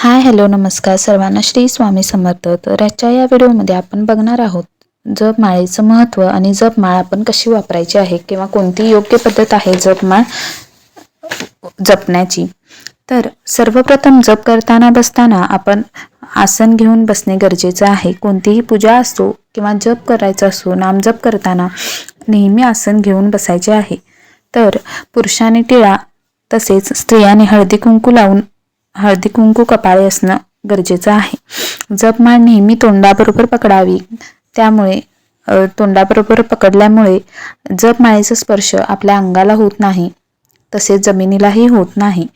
Hi hello नमस्कार सर्वांना श्री स्वामी समर्थ. तर आजच्या या व्हिडिओमध्ये आपण बघणार आहोत जपमाळेचं महत्त्व आणि जपमाळ आपण कशी वापरायची आहे किंवा कोणती योग्य पद्धत आहे जपमाळ जपण्याची. तर सर्वप्रथम जप करताना बसताना आपण आसन घेऊन बसणे गरजेचं आहे. कोणतीही पूजा असो किंवा जप करायचा असो नामजप करताना नेहमी आसन घेऊन बसायचे आहे. तर पुरुषाने टिळा तसेच स्त्रियाने हळदी कुंकू लावून हळदी कुंकू कपाळी असणं गरजेचं आहे. जपमाळ नेहमी तोंडाबरोबर पकडावी. त्यामुळे तोंडाबरोबर पकडल्यामुळे जपमाळेचा स्पर्श आपल्या अंगाला होत नाही तसेच जमिनीलाही होत नाही.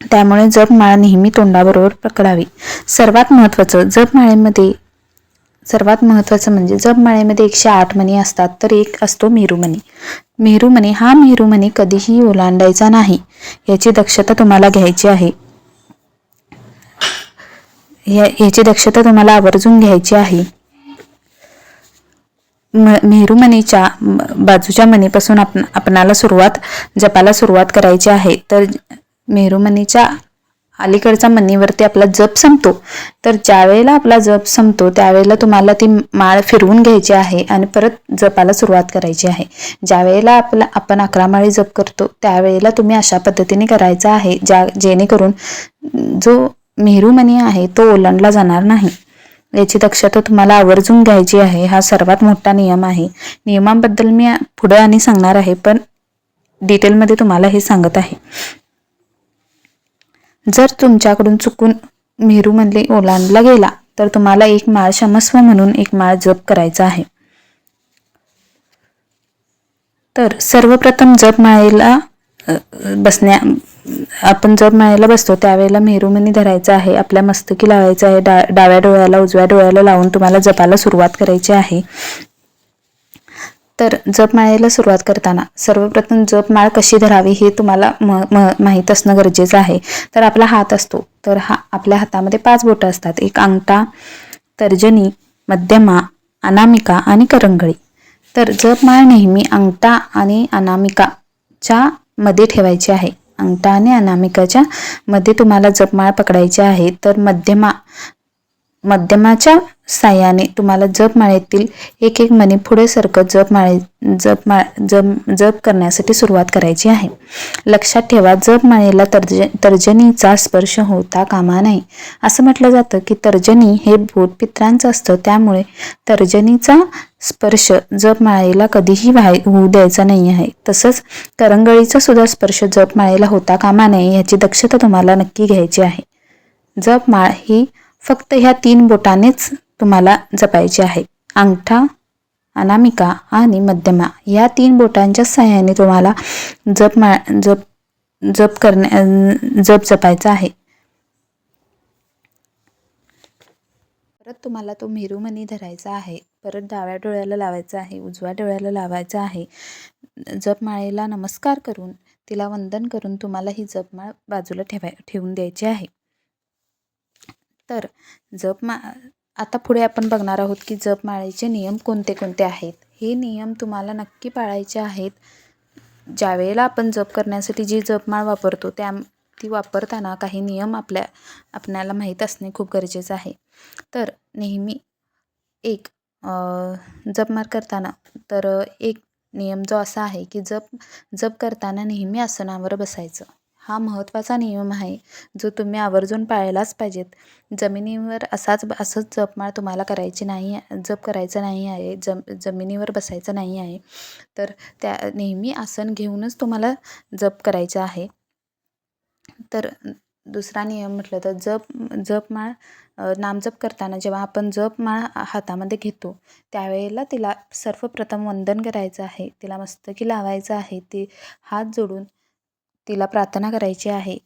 त्यामुळे जपमाळ नेहमी तोंडाबरोबर पकडावी. सर्वात महत्त्वाचं जपमाळेमध्ये सर्वात महत्त्वाचं म्हणजे जपमाळ्यामध्ये एकशे आठ मणी असतात तर एक असतो मेरुमणी मेरुमणी हा मेरुमणी कधीही ओलांडायचा नाही. याची दक्षता तुम्हाला घ्यायची आहे. या याची दक्षता तुम्हाला आवर्जून घ्यायची आहे. म मेरुमणीच्या बाजूच्या मणीपासून आपण आपणाला सुरुवात जपाला सुरुवात करायची आहे. तर मेरुमणीच्या अलीकडच्या मनीवरती आपला जप संपतो. तर ज्या वेळेला आपला जप संपतो त्यावेळेला तुम्हाला ती माळ फिरवून घ्यायची आहे आणि परत जपाला सुरुवात करायची आहे. ज्या वेळेला आपला आपण अकरा माळी जप करतो त्यावेळेला तुम्ही अशा पद्धतीने करायचा आहे ज्या जेणेकरून जो मेरुमणी आहे तो ओलांडला जाणार नाही. याची दक्षता तुम्हाला आवर्जून घ्यायची आहे हा सर्वात मोठा नियम आहे. नियमांबद्दल मी पुढे आणि सांगणार आहे पण डिटेलमध्ये तुम्हाला हे सांगत आहे. जर तुमच्याकडून चुकून मेरू म्हणले ओलांडला गेला तर तुम्हाला एक माळ क्षमस्व म्हणून एक माळ जप करायचा आहे. तर सर्वप्रथम जप माळेला बसण्या आपण जप माळेला बसतो त्यावेळेला मेरुमणी धरायचा आहे आपल्या मस्तकी लावायचं आहे डा डाव्या डोळ्याला उजव्या डोळ्याला लावून तुम्हाला जपाला सुरुवात करायची आहे. तर जपमाळेला सुरुवात करताना सर्वप्रथम जपमाळ कशी धरावी हे तुम्हाला म म माहीत असणं गरजेचं आहे. तर आपला हात असतो. तर हा आपल्या हातामध्ये पाच बोटं असतात. एक अंगठा तर्जनी मध्यमा अनामिका आणि करंगळी. तर जपमाळ नेहमी अंगठा आणि अनामिकाच्या मध्ये ठेवायची आहे. अंगठा आणि अनामिकाच्या मध्ये तुम्हाला जपमाळ पकडायची आहे. तर मध्यमा मध्यमाच्या साह्याने तुम्हाला जपमाळेतील एक एक मणी पुढे सरकत जपमाळे जपमाळ जप जप करण्यासाठी सुरुवात करायची आहे. लक्षात ठेवा जपमाळेला तर्ज तर्जनीचा स्पर्श होता कामा नये असं म्हटलं जातं की तर्जनी हे बोट पित्रांचं असतं त्यामुळे तर्जनीचा स्पर्श जपमाळेला कधीही व्हाय होऊ द्यायचा नाही आहे. तसंच करंगळीचा सुद्धा स्पर्श जपमाळेला होता कामा नये याची दक्षता तुम्हाला नक्की घ्यायची आहे. जपमाळ ही फक्त ह्या तीन बोटानेच तुम्हाला जपायचे आहे. अंगठा अनामिका आणि मध्यमा. या तीन बोटांच्या सहाय्याने तुम्हाला जप मा जप जप करण्या जप जपायचा आहे. परत तुम्हाला तो मेरुमणी धरायचा आहे. परत डाव्या डोळ्याला लावायचा आहे उजव्या डोळ्याला लावायचा आहे. जपमाळेला नमस्कार करून तिला वंदन करून तुम्हाला ही जपमाळ बाजूला ठेवाय ठेवून द्यायची आहे. तर जपमा आता पुढे आपण बघणार आहोत की जपमाळेचे नियम कोणते कोणते आहेत. हे नियम तुम्हाला नक्की पाळायचे आहेत. ज्यावेळेला आपण जप करण्यासाठी जी जपमाळ वापरतो त्या ती वापरताना काही नियम आपल्या आपल्याला माहीत असणे खूप गरजेचं आहे. तर नेहमी एक जपमार जपमाळ करताना तर एक नियम जो असा आहे की जप जप करताना नेहमी आसनावर बसायचं. हा महत्त्वाचा नियम आहे जो तुम्ही आवर्जून पाळलाच पाहिजेत. जमिनीवर असाच असंच जपमाळ तुम्हाला करायची नाही आहे जप करायचं नाही आहे जम जमिनीवर बसायचं नाही आहे. तर त्या नेहमी आसन घेऊनच तुम्हाला जप करायचं आहे. तर दुसरा नियम म्हटलं तर जप जपमाळ नामजप करताना जेव्हा आपण जपमाळ हातामध्ये घेतो त्यावेळेला तिला सर्वप्रथम वंदन करायचं आहे तिला मस्तकी लावायचं आहे ती हात जोडून तिला प्रार्थना करायची आहे.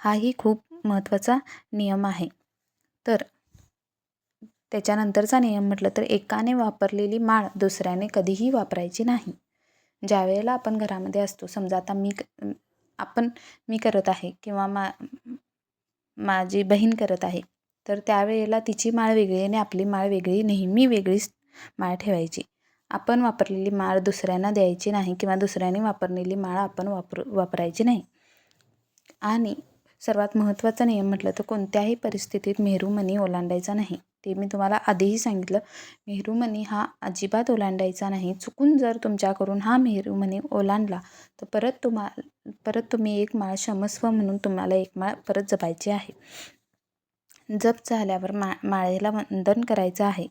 हाही खूप महत्त्वाचा नियम आहे. तर त्याच्यानंतरचा नियम म्हटलं तर एकाने वापरलेली माळ दुसऱ्याने कधीही वापरायची नाही. ज्यावेळेला आपण घरामध्ये असतो समजा आता मी क- आपण मी करत आहे किंवा मा माझी बहीण करत आहे तर त्यावेळेला तिची माळ वेगळी आणि आपली माळ वेगळी नेहमी वेगळीच माळ ठेवायची. आपण वापरलेली माळ दुसऱ्यांना द्यायची नाही किंवा दुसऱ्याने वापरलेली माळ आपण वापर वापरायची नाही. आणि सर्वात महत्त्वाचा नियम म्हटलं तर कोणत्याही परिस्थितीत मेहरूमनी ओलांडायचा नाही. ते मी तुम्हाला आधीही सांगितलं. मेहरूमनी हा अजिबात ओलांडायचा नाही. चुकून जर तुमच्याकडून हा मेहरूमनी ओलांडला तर परत तुम्हा परत तुम्ही एक माळ क्षमस्व म्हणून तुम्हाला एक माळ परत जपायची आहे. जप झाल्यावर मा माळेला वंदन करायचं आहे.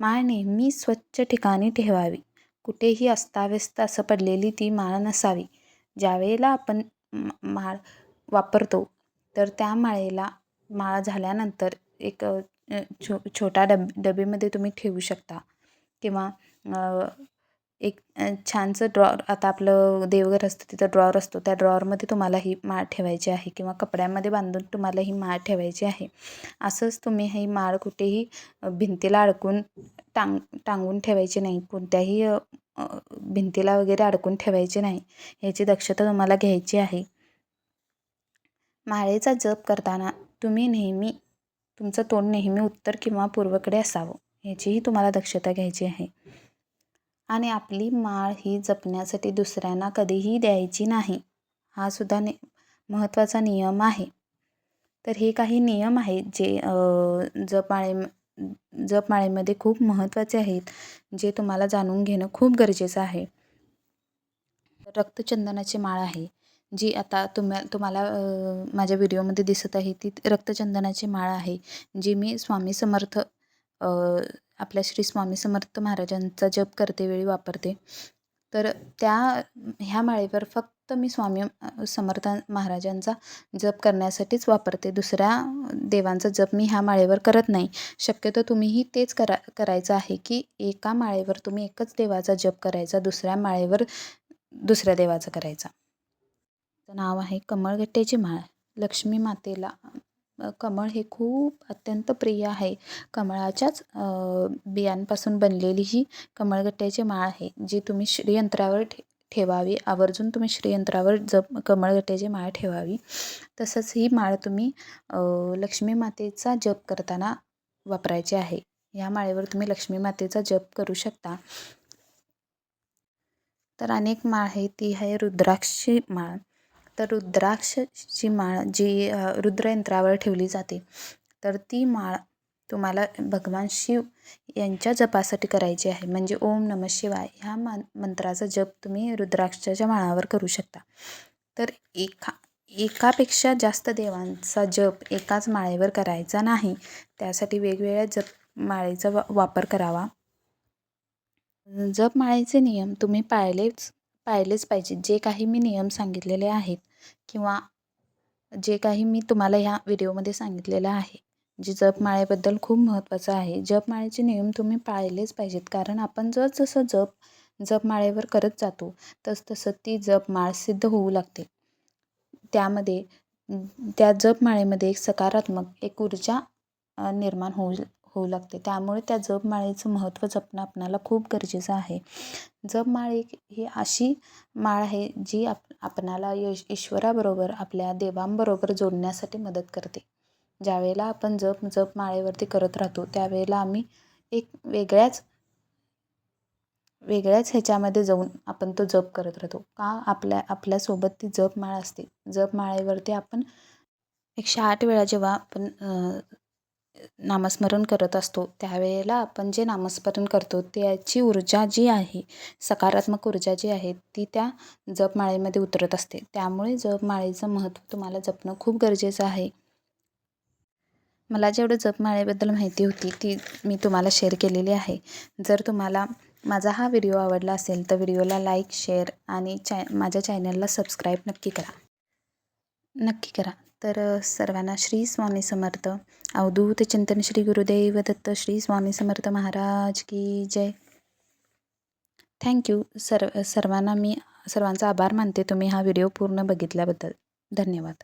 माळ नेहमी स्वच्छ ठिकाणी ठेवावी. कुठेही अस्ताव्यस्त असं पडलेली ती माळ नसावी. ज्यावेळेला आपण माळ वापरतो तर त्या माळेला माळ झाल्यानंतर एक छो छोटा डब डबेमध्ये तुम्ही ठेवू शकता. किंवा एक छानसं ड्रॉर आता आपलं देवघर असतं तिथं ड्रॉअर असतो. त्या ड्रॉअरमध्ये तुम्हाला ही माळ ठेवायची आहे किंवा कपड्यामध्ये बांधून तुम्हाला ही माळ ठेवायची आहे. असंच तुम्ही ही माळ कुठेही भिंतीला अडकून टांग टांगून ठेवायची नाही. कोणत्याही भिंतीला वगैरे अडकून ठेवायची नाही. ह्याची दक्षता तुम्हाला घ्यायची आहे. माळेचा जप करताना तुम्ही नेहमी तुमचं तोंड नेहमी उत्तर किंवा पूर्वकडे असावं. ह्याचीही तुम्हाला दक्षता घ्यायची आहे. आणि आपली माळ ही जपण्यासाठी दुसऱ्यांना कधीही द्यायची नाही. हा सुद्धा नि महत्त्वाचा नियम आहे. तर हे काही नियम आहेत जे जपमाळे जपमाळेमध्ये खूप महत्त्वाचे आहेत जे तुम्हाला जाणून घेणं खूप गरजेचं आहे. रक्तचंदनाची माळ आहे जी आता तुम्हा तुम्हाला माझ्या व्हिडिओमध्ये दिसत आहे ती रक्तचंदनाची माळ आहे जी मी स्वामी समर्थ आपल्या श्री स्वामी समर्थ महाराजांचा जप करते वेळी वापरते. तर त्या ह्या माळेवर फक्त मी स्वामी समर्थ महाराजांचा जप करण्यासाठीच वापरते. दुसऱ्या देवांचा जप मी ह्या माळेवर करत नाही. शक्यतो तुम्हीही तेच करा करायचं आहे की एका माळेवर तुम्ही एकच देवाचा जप करायचा दुसऱ्या माळेवर दुसऱ्या देवाचा करायचा. नाव आहे कमळगट्ट्याची माळ. लक्ष्मी मातेला कमळ हे खूप अत्यंत प्रिय आहे. कमळाच्याच बियांपासून बनलेली ही कमळगट्ट्याची माळ आहे जी तुम्ही श्रीयंत्रावर ठे ठेवावी. आवर्जून तुम्ही श्रीयंत्रावर जप कमळगट्ट्याची माळ ठेवावी. तसंच ही माळ तुम्ही लक्ष्मी मातेचा जप करताना वापरायची आहे. ह्या माळेवर तुम्ही लक्ष्मी मातेचा जप करू शकता. तर अनेक माळ आहे ती आहे रुद्राक्षी माळ. तर रुद्राक्षची माळ जी रुद्रयंत्रावर ठेवली जाते तर ती माळ तुम्हाला भगवान शिव यांच्या जपासाठी करायची आहे. म्हणजे ओम नम शिवाय ह्या मान मंत्राचा जप तुम्ही रुद्राक्षाच्या माळावर करू शकता. तर एका एकापेक्षा जास्त देवांचा जप एकाच माळेवर करायचा नाही. त्यासाठी वेगवेगळ्या जप माळेचा वा वापर करावा. जप माळेचे नियम तुम्ही पाळलेच पाळलेच पाहिजेत जे काही मी नियम सांगितलेले आहेत किंवा जे काही मी तुम्हाला ह्या व्हिडिओमध्ये सांगितलेलं आहे जे जपमाळेबद्दल खूप महत्त्वाचं आहे. जपमाळेचे नियम तुम्ही पाळलेच पाहिजेत. कारण आपण जर जसं जप जपमाळेवर करत जातो तस तसं ती जपमाळ सिद्ध होऊ लागते. त्यामध्ये त्या जपमाळेमध्ये एक सकारात्मक एक ऊर्जा निर्माण होऊ होऊ लागते. त्यामुळे त्या जपमाळेचं महत्त्व जपणं आपणाला खूप गरजेचं आहे. जपमाळ एक ही अशी माळ आहे जी आप आपणाला यश ईश्वराबरोबर आपल्या देवांबरोबर जोडण्यासाठी मदत करते. ज्यावेळेला आपण जप जप माळेवरती करत राहतो त्यावेळेला आम्ही एक वेगळ्याच वेगळ्याच ह्याच्यामध्ये जाऊन आपण तो जप करत राहतो. का? आपल्या आपल्यासोबत ती जप माळ असते. जप माळेवरती आपण एकशे आठ वेळा जेव्हा आपण नामस्मरण करत असतो. त्यावेळेला आपण जे नामस्मरण करतो त्याची ऊर्जा जी आहे सकारात्मक ऊर्जा जी आहे ती त्या जपमाळेमध्ये उतरत असते. त्यामुळे जपमाळेचं महत्त्व तुम्हाला जपणं खूप गरजेचं आहे. मला जेवढं जपमाळेबद्दल माहिती होती ती मी तुम्हाला शेअर केलेली आहे. जर तुम्हाला माझा हा व्हिडिओ आवडला असेल तर व्हिडिओला लाईक शेअर आणि चॅ माझ्या चॅनलला सबस्क्राईब नक्की करा. नक्की करा. तर सर्वांना श्री स्वामी समर्थ. अवधूत चिंतन श्री गुरुदेव दत्त श्री स्वामी समर्थ महाराज की जय. थँक्यू सर्व सर्वांना मी सर्वांचा आभार मानते तुम्ही हा व्हिडिओ पूर्ण बघितल्याबद्दल. धन्यवाद.